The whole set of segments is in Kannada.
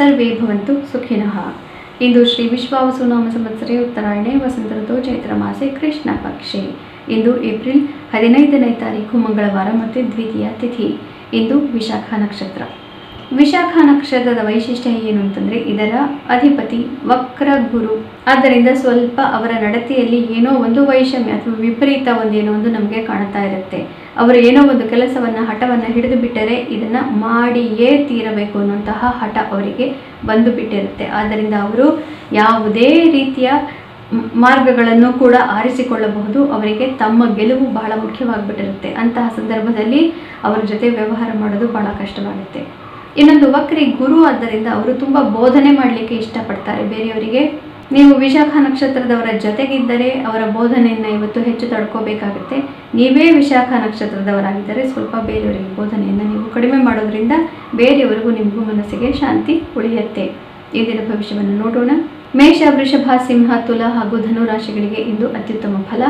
ಸರ್ವೇ ಭವಂತು ಸುಖಿನಃ. ಇಂದು ಶ್ರೀ ವಿಶ್ವಾವಸು ನಾಮ ಸಂವತ್ಸರೆ ಉತ್ತರಾಯಣೆ, ವಸಂತ ಋತು, ಚೈತ್ರ ಮಾಸೆ, ಕೃಷ್ಣ ಪಕ್ಷೆ. ಇಂದು ಏಪ್ರಿಲ್ ಹದಿನೈದನೇ ತಾರೀಕು, ಮಂಗಳವಾರ ಮತ್ತು ದ್ವಿತೀಯ ತಿಥಿ. ಇಂದು ವಿಶಾಖ ನಕ್ಷತ್ರ. ವಿಶಾಖ ನಕ್ಷತ್ರದ ವೈಶಿಷ್ಟ್ಯ ಏನು ಅಂತಂದ್ರೆ ಇದರ ಅಧಿಪತಿ ವಕ್ರ ಗುರು ಆದ್ದರಿಂದ ಸ್ವಲ್ಪ ಅವರ ನಡತೆಯಲ್ಲಿ ಏನೋ ಒಂದು ವೈಷಮ್ಯ ಅಥವಾ ವಿಪರೀತ ಒಂದೇನೋ ಒಂದು ನಮಗೆ ಕಾಣ್ತಾ ಇರುತ್ತೆ. ಅವರು ಏನೋ ಒಂದು ಕೆಲಸವನ್ನ, ಹಠವನ್ನು ಹಿಡಿದು ಬಿಟ್ಟರೆ ಇದನ್ನ ಮಾಡಿಯೇ ತೀರಬೇಕು ಅನ್ನುವಂತಹ ಹಠ ಅವರಿಗೆ ಬಂದು ಬಿಟ್ಟಿರುತ್ತೆ. ಆದ್ದರಿಂದ ಅವರು ಯಾವುದೇ ರೀತಿಯ ಮಾರ್ಗಗಳನ್ನು ಕೂಡ ಆರಿಸಿಕೊಳ್ಳಬಹುದು. ಅವರಿಗೆ ತಮ್ಮ ಗೆಲುವು ಬಹಳ ಮುಖ್ಯವಾಗಿಬಿಟ್ಟಿರುತ್ತೆ. ಅಂತಹ ಸಂದರ್ಭದಲ್ಲಿ ಅವರ ಜೊತೆ ವ್ಯವಹಾರ ಮಾಡೋದು ಬಹಳ ಕಷ್ಟವಾಗುತ್ತೆ. ಇನ್ನೊಂದು ವಕ್ರಿ ಗುರು ಆದ್ದರಿಂದ ಅವರು ತುಂಬ ಬೋಧನೆ ಮಾಡಲಿಕ್ಕೆ ಇಷ್ಟಪಡ್ತಾರೆ. ಬೇರೆಯವರಿಗೆ ನೀವು ವಿಶಾಖ ನಕ್ಷತ್ರದವರ ಜೊತೆಗಿದ್ದರೆ ಅವರ ಬೋಧನೆಯನ್ನು ಇವತ್ತು ಹೆಚ್ಚು ತಡ್ಕೋಬೇಕಾಗುತ್ತೆ. ನೀವೇ ವಿಶಾಖ ನಕ್ಷತ್ರದವರಾಗಿದ್ದರೆ ಸ್ವಲ್ಪ ಬೇರೆಯವರಿಗೆ ಬೋಧನೆಯನ್ನು ನೀವು ಕಡಿಮೆ ಮಾಡೋದ್ರಿಂದ ಬೇರೆಯವರಿಗೂ ನಿಮಗೂ ಮನಸ್ಸಿಗೆ ಶಾಂತಿ ಉಳಿಯುತ್ತೆ. ಇಂದಿನ ಭವಿಷ್ಯವನ್ನು ನೋಡೋಣ. ಮೇಷ, ವೃಷಭ, ಸಿಂಹ, ತುಲ ಹಾಗೂ ಧನು ರಾಶಿಗಳಿಗೆ ಇಂದು ಅತ್ಯುತ್ತಮ ಫಲ.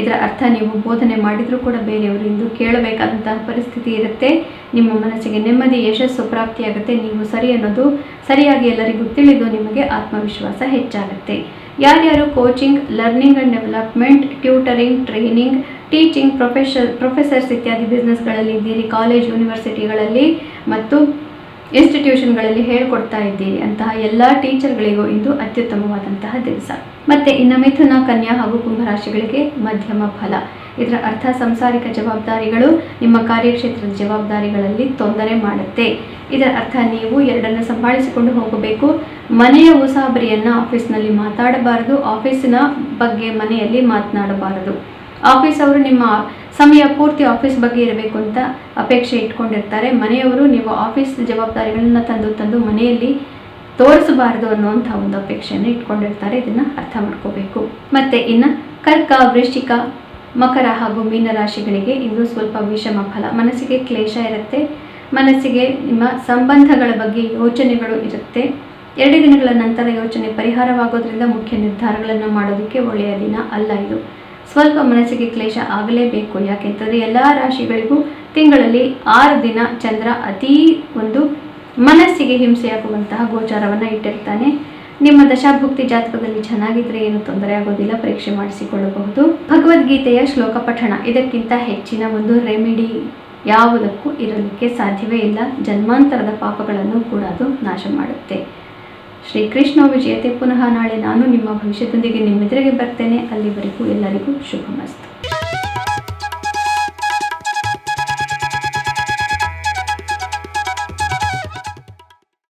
ಇದರ ಅರ್ಥ, ನೀವು ಬೋಧನೆ ಮಾಡಿದರೂ ಕೂಡ ಬೇರೆಯವರು ಇಂದು ಕೇಳಬೇಕಾದಂತಹ ಪರಿಸ್ಥಿತಿ ಇರುತ್ತೆ. ನಿಮ್ಮ ಮನಸ್ಸಿಗೆ ನೆಮ್ಮದಿ, ಯಶಸ್ಸು ಪ್ರಾಪ್ತಿಯಾಗುತ್ತೆ. ನೀವು ಸರಿ ಅನ್ನೋದು, ಸರಿಯಾಗಿ ಎಲ್ಲರಿಗೂ ತಿಳಿದು ನಿಮಗೆ ಆತ್ಮವಿಶ್ವಾಸ ಹೆಚ್ಚಾಗುತ್ತೆ. ಯಾರ್ಯಾರು coaching learning and development tutoring training teaching professor professors ಇತ್ಯಾದಿ ಬಿಸ್ನೆಸ್ಗಳಲ್ಲಿ ಇದ್ದೀರಿ ಕಾಲೇಜ್ ಯೂನಿವರ್ಸಿಟಿಗಳಲ್ಲಿ ಮತ್ತು ಇನ್ಸ್ಟಿಟ್ಯೂಷನ್ಗಳಲ್ಲಿ ಹೇಳ್ಕೊಡ್ತಾ ಇದ್ದೀರಿ ಅಂತಹ ಎಲ್ಲ ಟೀಚರ್ಗಳಿಗೂ ಇದು ಅತ್ಯುತ್ತಮವಾದಂತಹ ದಿವಸ. ಮತ್ತೆ ಇನ್ನು ಮಿಥುನ, ಕನ್ಯಾ ಹಾಗೂ ಕುಂಭರಾಶಿಗಳಿಗೆ ಮಧ್ಯಮ ಫಲ. ಇದರ ಅರ್ಥ ಸಂಸಾರಿಕ ಜವಾಬ್ದಾರಿಗಳು ನಿಮ್ಮ ಕಾರ್ಯಕ್ಷೇತ್ರದ ಜವಾಬ್ದಾರಿಗಳಲ್ಲಿ ತೊಂದರೆ ಮಾಡುತ್ತೆ. ಇದರ ಅರ್ಥ ನೀವು ಎರಡನ್ನು ಸಂಭಾಳಿಸಿಕೊಂಡು ಹೋಗಬೇಕು. ಮನೆಯ ಉಸಾಬರಿಯನ್ನು ಆಫೀಸ್ನಲ್ಲಿ ಮಾತಾಡಬಾರದು. ಆಫೀಸಿನ ಬಗ್ಗೆ ಮನೆಯಲ್ಲಿ ಮಾತನಾಡಬಾರದು. ಆಫೀಸ್ ಅವರು ನಿಮ್ಮ ಸಮಯ ಪೂರ್ತಿ ಆಫೀಸ್ ಬಗ್ಗೆ ಇರಬೇಕು ಅಂತ ಅಪೇಕ್ಷೆ ಇಟ್ಕೊಂಡಿರ್ತಾರೆ. ಮನೆಯವರು ನೀವು ಆಫೀಸ್ ಜವಾಬ್ದಾರಿಗಳನ್ನ ತಂದು ತಂದು ಮನೆಯಲ್ಲಿ ತೋರಿಸಬಾರದು ಅನ್ನುವಂಥ ಒಂದು ಅಪೇಕ್ಷೆಯನ್ನು ಇಟ್ಕೊಂಡಿರ್ತಾರೆ. ಇದನ್ನ ಅರ್ಥ ಮಾಡ್ಕೋಬೇಕು. ಮತ್ತೆ ಇನ್ನು ಕರ್ಕ, ವೃಶ್ಚಿಕ, ಮಕರ ಹಾಗೂ ಮೀನ ರಾಶಿಗಳಿಗೆ ಇಂದು ಸ್ವಲ್ಪ ವಿಷಮ ಫಲ. ಮನಸ್ಸಿಗೆ ಕ್ಲೇಶ ಇರುತ್ತೆ. ಮನಸ್ಸಿಗೆ ನಿಮ್ಮ ಸಂಬಂಧಗಳ ಬಗ್ಗೆ ಯೋಚನೆಗಳು ಇರುತ್ತೆ. ಎರಡು ದಿನಗಳ ನಂತರ ಯೋಚನೆ ಪರಿಹಾರವಾಗೋದ್ರಿಂದ ಮುಖ್ಯ ನಿರ್ಧಾರಗಳನ್ನು ಮಾಡೋದಕ್ಕೆ ಒಳ್ಳೆಯ ದಿನ ಅಲ್ಲ ಇದು. ಸ್ವಲ್ಪ ಮನಸ್ಸಿಗೆ ಕ್ಲೇಶ ಆಗಲೇಬೇಕು. ಯಾಕೆಂತಂದರೆ ಎಲ್ಲ ರಾಶಿಗಳಿಗೂ ತಿಂಗಳಲ್ಲಿ ಆರು ದಿನ ಚಂದ್ರ ಅತೀ ಒಂದು ಮನಸ್ಸಿಗೆ ಹಿಂಸೆಯಾಗುವಂತಹ ಗೋಚಾರವನ್ನು ಇಟ್ಟಿರ್ತಾನೆ. ನಿಮ್ಮ ದಶಾಭುಕ್ತಿ ಜಾತಕದಲ್ಲಿ ಚೆನ್ನಾಗಿದ್ರೆ ಏನು ತೊಂದರೆ ಆಗೋದಿಲ್ಲ, ಪರೀಕ್ಷೆ ಮಾಡಿಸಿಕೊಳ್ಳಬಹುದು. ಭಗವದ್ಗೀತೆಯ ಶ್ಲೋಕ ಪಠಣ, ಇದಕ್ಕಿಂತ ಹೆಚ್ಚಿನ ಒಂದು ರೆಮಿಡಿ ಯಾವುದಕ್ಕೂ ಇರಲಿಕ್ಕೆ ಸಾಧ್ಯವೇ ಇಲ್ಲ. ಜನ್ಮಾಂತರದ ಪಾಪಗಳನ್ನು ಕೂಡ ಅದು ನಾಶ ಮಾಡುತ್ತೆ. ಶ್ರೀಕೃಷ್ಣ ವಿಜಯತೆ. ಪುನಃ ನಾಳೆ ನಾನು ನಿಮ್ಮ ಭವಿಷ್ಯದೊಂದಿಗೆ ನಿಮ್ಮೆದುರಿಗೆ ಬರ್ತೇನೆ. ಅಲ್ಲಿವರೆಗೂ ಎಲ್ಲರಿಗೂ ಶುಭಮಸ್ತು